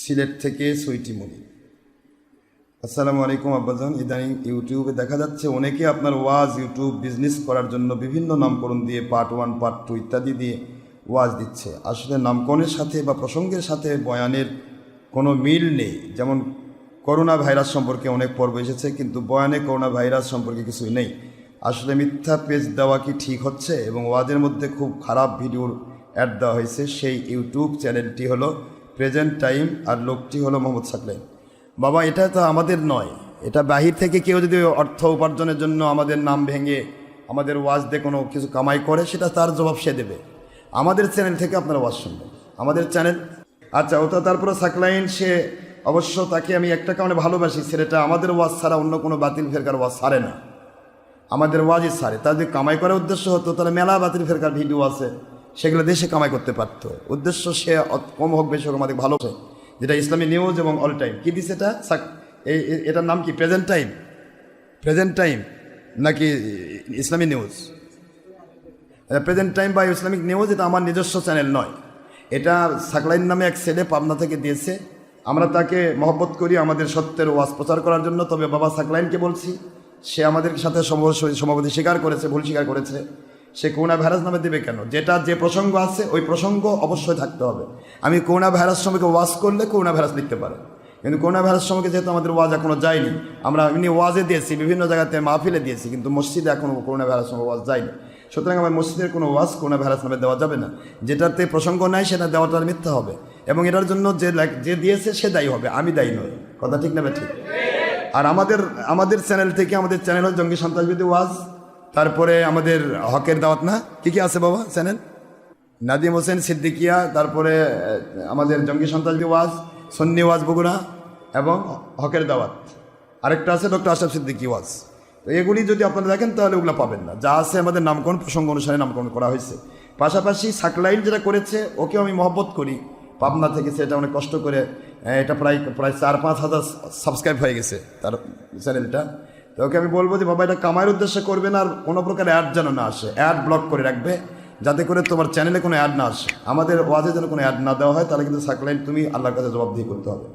সিলেট থেকে সুইটিমণি আসসালামু আলাইকুম, আব্বাজান। ইদানিং ইউটিউবে দেখা যাচ্ছে অনেকে আপনার ওয়াজ, ইউটিউব, বিজনেস করার জন্য বিভিন্ন নামকরণ দিয়ে পার্ট ওয়ান, পার্ট টু ইত্যাদি দিয়ে ওয়াজ দিচ্ছে। আসলে নামকরণের সাথে বা প্রসঙ্গের সাথে বয়ানের কোনো মিল নেই। যেমন করোনা ভাইরাস সম্পর্কে অনেক পর্ব এসেছে, কিন্তু বয়ানে করোনা ভাইরাস সম্পর্কে কিছুই নেই। আসলে মিথ্যা পেজ দেওয়া কি ঠিক হচ্ছে? এবং ওয়াজের মধ্যে খুব খারাপ ভিডিওর অ্যাড দেওয়া হয়েছে। সেই ইউটিউব চ্যানেলটি হলো প্রেজেন্ট টাইম আর লোকটি হলো মোহাম্মদ সাকলাইন বাবা, এটা তো আমাদের নয়। এটা বাহির থেকে কেউ যদি অর্থ উপার্জনের জন্য আমাদের নাম ভেঙে আমাদের ওয়াজ দিয়ে কোনো কিছু কামাই করে, সেটা তার জবাব সে দেবে। আমাদের চ্যানেল থেকে আপনারা ওয়াজ শুনবেন। আমাদের চ্যানেল আচ্ছা ওটা তারপরে সাকলাইন, সে অবশ্য তাকে আমি একটা কারণে ভালোবাসি, ছেলেটা আমাদের ওয়াজ ছাড়া অন্য কোনো বাতিল ফেরকার ওয়াজ ছাড়ে না। আমাদের ওয়াজই ছাড়ে। তার যদি কামাই করার উদ্দেশ্য হতো, তাহলে মেলা বাতিল ফেরকার ভিডিও আছে। সেগুলো দেশে কামাই করতে পারতো। উদ্দেশ্য সে কম হোক, বেশি হোক, আমাদের ভালো যেটা ইসলামী নিউজ এবং অল টাইম কী দিচ্ছে এটা? এই এটার নাম কি? প্রেজেন্ট টাইম প্রেজেন্ট টাইম নাকি ইসলামী নিউজ প্রেজেন্ট টাইম বা ইসলামিক নিউজ এটা আমার নিজস্ব চ্যানেল নয়। এটা সাকলাইন নামে এক ছেলে পাবনা থেকে দিয়েছে। আমরা তাকে মহব্বত করি আমাদের সত্যের ওয়াজ প্রচার করার জন্য। তবে বাবা সাকলাইনকে বলছি, সে আমাদের সাথে সম- সমাপতি স্বীকার করেছে, ভুল স্বীকার করেছে। সে করোনা ভাইরাস নামে দেবে কেন? যেটা যে প্রসঙ্গ আছে, ওই প্রসঙ্গ অবশ্যই থাকতে হবে। আমি করোনা ভাইরাস সম্পর্কে ওয়াজ করলে করোনা ভাইরাস লিখতে পারে। কিন্তু করোনা ভাইরাস সম্পর্কে যেহেতু আমাদের ওয়াজ এখনও যায়নি, আমরা এমনি ওয়াজে দিয়েছি, বিভিন্ন জায়গাতে মাহফিলে দিয়েছি, কিন্তু মসজিদে এখনও করোনা ভাইরাস সম্পর্কে ওয়াজ যায়নি। সুতরাং আমার মসজিদের কোনো ওয়াজ করোনা ভাইরাস নামে দেওয়া যাবে না। যেটাতে প্রসঙ্গ নাই, সেটা দেওয়াটা মিথ্যা হবে। এবং এটার জন্য যে যে দিয়েছে, সে দায়ী হবে। আমি দায়ী নই। কথা ঠিক না ঠিক। আর আমাদের আমাদের চ্যানেল থেকে আমাদের চ্যানেল হল জঙ্গি সন্ত্রাসবিদী ওয়াজ। তারপরে আমাদের হকের দাওয়াত না? কি কি আছে বাবা? চ্যানেল? নাদিম হোসেন সিদ্দিকিয়া, তারপরে আমাদের জঙ্গি সন্ত্রাসী ওয়াজ সন্নি ওয়াজ বগুড়া এবং হকের দাওয়াত। আরেকটা আছে ডক্টর আশরাফ সিদ্দিকি ওয়াজ। তো এগুলি যদি আপনারা দেখেন, তাহলে ওগুলো পাবেন না। যা আছে আমাদের নামকরণ, প্রসঙ্গ অনুসারে নামকরণ করা হয়েছে। পাশাপাশি সাকলাইন যেটা করেছে, ওকেও আমি মহব্বত করি। পাবনা থেকে সেটা অনেক কষ্ট করে এটা প্রায় প্রায় চার পাঁচ হাজার সাবস্ক্রাইব হয়ে গেছে তার চ্যানেলটা। তো ওকে আমি বলব যে, বাবা, এটা কামাইয়ের উদ্দেশ্যে করবে না, আর কোনো প্রকার অ্যাড যেন না আসে। অ্যাড ব্লক করে রাখবে, যাতে করে তোমার চ্যানেলে কোনো অ্যাড না আসে। আমাদের ওয়াজে যেন কোনো অ্যাড না দেওয়া হয়, তাহলে কিন্তু সাকলাইন তুমি আল্লাহর কাছে জবাবদিহি করতে হবে।